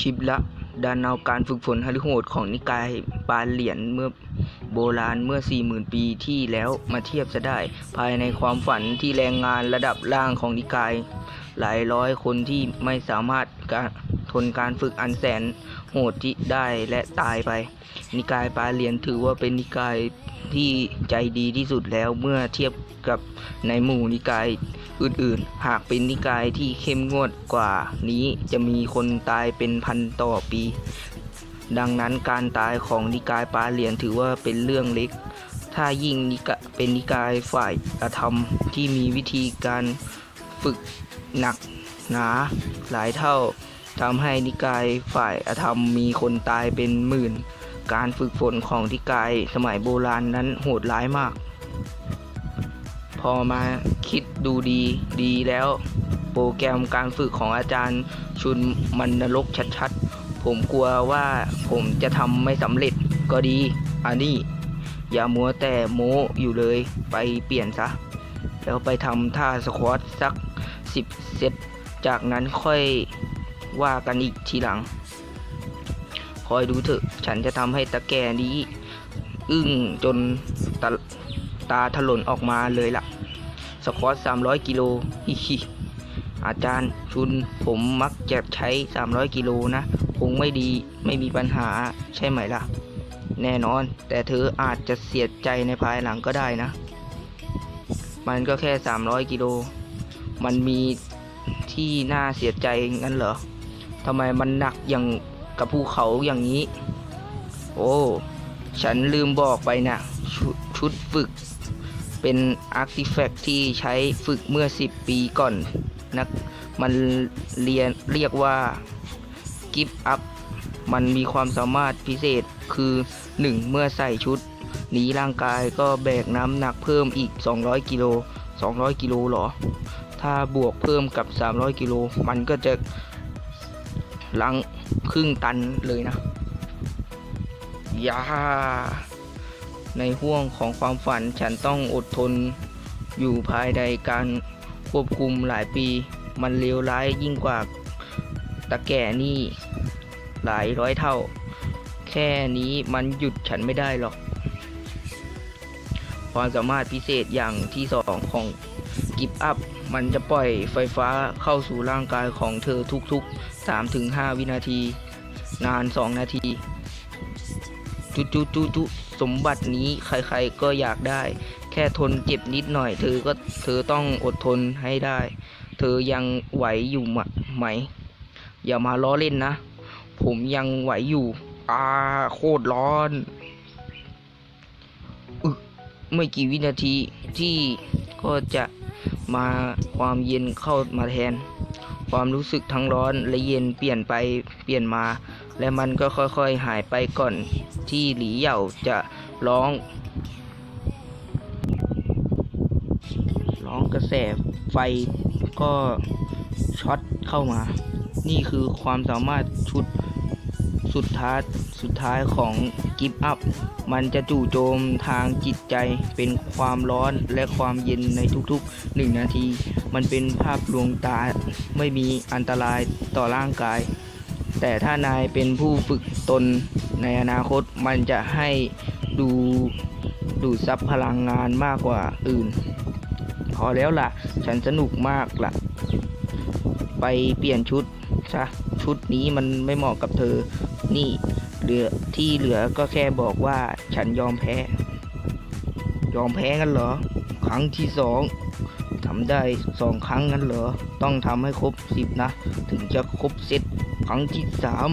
ชิบละดานเอาการฝึกฝนฮาริโหดของนิกายปาเหรียญเมื่อโบราณเมื่อ 40,000 ปีที่แล้วมาเทียบจะได้ ภายในความฝันที่แรงงานระดับล่างของนิกาย หลายร้อยคนที่ไม่สามารถการทนการฝึกอันแสนโหดที่ได้และตายไป นิกายปาเหรียญถือว่าเป็นนิกายที่ใจดีที่สุดแล้วเมื่อเทียบกับในหมู่นิกาย อื่นๆ หากเป็นนิกายที่เข้มงวดกว่านี้จะมีคนตายเป็นพันต่อปี ดังนั้นการตายของนิกายปาเหรียญถือว่าเป็นเรื่องเล็ก ถ้ายิ่งนิกเป็นนิกายฝ่ายอธรรมที่มีวิธีการฝึกหนักหนาหลายเท่าทำให้นิกายฝ่ายอธรรมมีคนตายเป็นหมื่น การฝึกฝนของนิกายสมัยโบราณนั้นโหดร้ายมาก พอมาคิดดูดีดีแล้ว โปรแกรมการฝึกของอาจารย์ชุนมันนรกชัดๆ ผมกลัวว่าผมจะทำไม่สำเร็จก็ดี อันนี้อย่ามัวแต่โม้อยู่เลยไปเปลี่ยนซะ แล้วไปทำท่าสควอตสักสิบเซต จากนั้นค่อยว่ากันอีกทีหลัง คอยดูเถอะ ฉันจะทำให้ตะแกนี้ อึ้งจนตาตาถลนออกมาเลยล่ะ สควอต300 กิโลอาจารย์ชุนผมมักจะใช้ 300 กิโลนะ คงไม่ดีไม่มีปัญหาใช่ไหมล่ะ แน่นอน แต่เธออาจจะเสียใจในภายหลังก็ได้นะ มันก็แค่ 300 กิโล มันมีที่น่าเสียใจงั้นเหรอทำไมมันหนักอย่างกับภูเขาอย่างนี้ โอ้ ฉันลืมบอกไปนะชชุดฝึก เป็นอาร์ติแฟกที่ใช้ฝึกเมื่อ 10 ปีก่อนนักมันเรียนเรียกว่ากิฟต์อัพมันมีความสามารถพิเศษคือ 1. เมื่อใส่ชุด นี้ร่างกายก็แบกน้ำหนักเพิ่มอีก 200 กิโล 200 กิโลหรอ ถ้าบวกเพิ่มกับ 300 กิโล มันก็จะลังครึ่งตันเลยนะยา ในห่วงของความฝันฉันต้องอดทน อยู่ภายในการควบคุมหลายปี มันเลวร้ายยิ่งกว่าตะแก่นี่หลายร้อยเท่า แค่นี้มันหยุดฉันไม่ได้หรอก ความสามารถพิเศษอย่างที่สองของกิฟอัพ มันจะปล่อยไฟฟ้าเข้าสู่ร่างกายของเธอทุกๆ 3-5 วินาที นาน 2 นาทีจุจุจุจุ สมบัตินี้ใครๆก็อยากได้ แค่ทนเจ็บนิดหน่อย เธอก็เธอต้องอดทนให้ได้ เธอยังไหวอยู่ไหม อย่ามาล้อเล่นนะ ผมยังไหวอยู่อาโคตรร้อนอไม่กี่วินาทีที่ก็จะมาความเย็นเข้ามาแทน ความรู้สึกทั้งร้อนและเย็นเปลี่ยนไปเปลี่ยนมา และมันก็ค่อยๆหายไปก่อนที่หลีเหย่าจะร้อง ร้องกระแสไฟก็ช็อตเข้ามา นี่คือความสามารถชุดสุดท้ายสุดท้ายของกิฟอัพ มันจะจู่โจมทางจิตใจเป็นความร้อนและความเย็นในทุกๆ 1 นาที มันเป็นภาพลวงตาไม่มีอันตรายต่อร่างกาย แต่ถ้านายเป็นผู้ฝึกตนในอนาคตมันจะให้ดูดูดซับพลังงานมากกว่าอื่น พอแล้วล่ะ ฉันสนุกมากล่ะ ไปเปลี่ยนชุดซะชุดนี้มันไม่เหมาะกับเธอ นี่เหลือที่เหลือก็แค่บอกว่าฉันยอมแพ้ ยอมแพ้กันเหรอ ครั้งที่สองทำได้สองครั้งกันเหรอ ต้องทำให้ครบสิบนะ ถึงจะครบเซต ครั้งที่สาม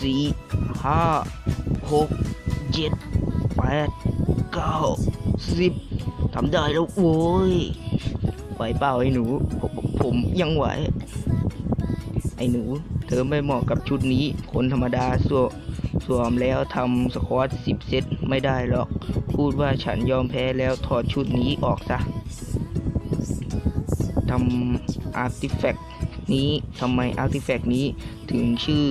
สี่ห้าหกเจ็ดแปดเก้าสิบทำได้แล้วโว้ยไหวเปล่าไอ้หนูผมผมยังไหว ไอ้หนู เธอไม่เหมาะกับชุดนี้ คนธรรมดาสวมสวมแล้วทำสควอตสิบเซตไม่ได้หรอก พูดว่าฉันยอมแพ้แล้วถอดชุดนี้ออกซะทำอาร์ติแฟกต์ นี้ทำไมอาร์ติแฟกต์นี้ถึงชื่อ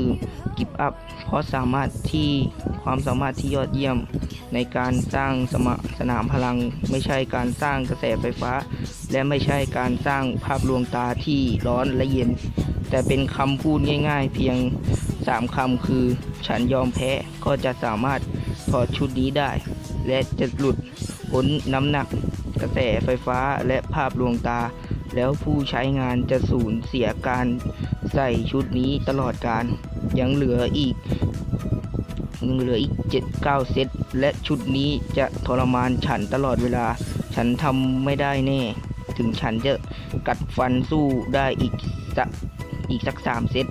กิฟอัพเพราะสามารถที่ความสามารถที่ยอดเยี่ยมในการสร้างสมสนามพลัง ไม่ใช่การสร้างกระแสไฟฟ้า และไม่ใช่การสร้างภาพลวงตาที่ร้อนและเย็น แต่เป็นคำพูดง่าย ๆ เพียงสามคำคือ ฉันยอมแพ้ก็จะสามารถถอดชุดนี้ได้ และจะหลุดพ้นน้ำหนักกระแสไฟฟ้าและภาพลวงตา แล้วผู้ใช้งานจะสูญเสียการใส่ชุดนี้ตลอดการ ยังเหลืออีกยังเหลืออีกเจ็ดเก้าเซต และชุดนี้จะทรมานฉันตลอดเวลา ฉันทำไม่ได้แน่ ถึงฉันจะกัดฟันสู้ได้อีกสักอีกสักสามเซต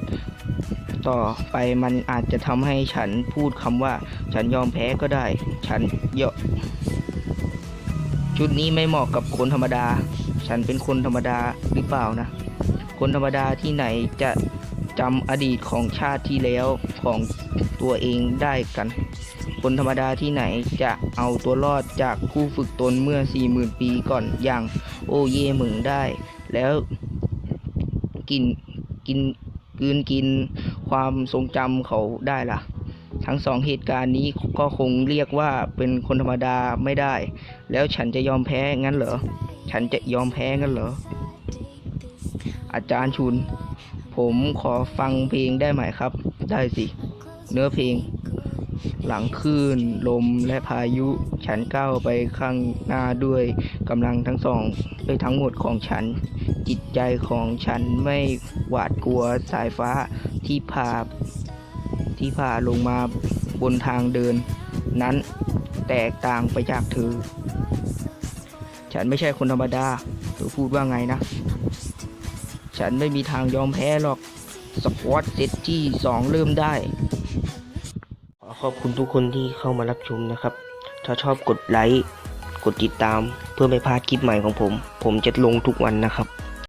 ต่อไปมันอาจจะทำให้ฉันพูดคำว่า ฉันยอมแพ้ก็ได้ ฉันยอ ชุดนี้ไม่เหมาะกับคนธรรมดา ฉันเป็นคนธรรมดาหรือเปล่านะ คนธรรมดาที่ไหนจะจำอดีตของชาติที่แล้วของตัวเองได้กัน คนธรรมดาที่ไหนจะเอาตัวรอดจากคู่ฝึกตนเมื่อ 40,000 ปีก่อนอย่างโอเย่เหมึงได้ แล้วกินกินกืนกินความทรงจำเขาได้ล่ะ ทั้งสองเหตุการณ์นี้ก็คงเรียกว่าเป็นคนธรรมดาไม่ได้ แล้วฉันจะยอมแพ้งั้นเหรอ ฉันจะยอมแพ้งั้นเหรอ อาจารย์ชุน ผมขอฟังเพลงได้ไหมครับ ได้สิ เนื้อเพลง หลังคลื่นลมและพายุ ฉันก้าวไปข้างหน้าด้วยกำลังทั้งสองด้วยทั้งหมดของฉัน จิตใจของฉันไม่หวาดกลัวสายฟ้าที่ผา ที่ผ่าลงมาบนทางเดิน นั้นแตกต่างไปจากเธอ ฉันไม่ใช่คนธรรมดาเธอพูดว่าไงนะ ฉันไม่มีทางยอมแพ้หรอก สควอตเซตที่สองเริ่มได้ ขอขอบคุณทุกคนที่เข้ามารับชมนะครับ ถ้าชอบกดไลค์ กดติดตามเพื่อไม่พลาดคลิปใหม่ของผม ผมจะลงทุกวันนะครับ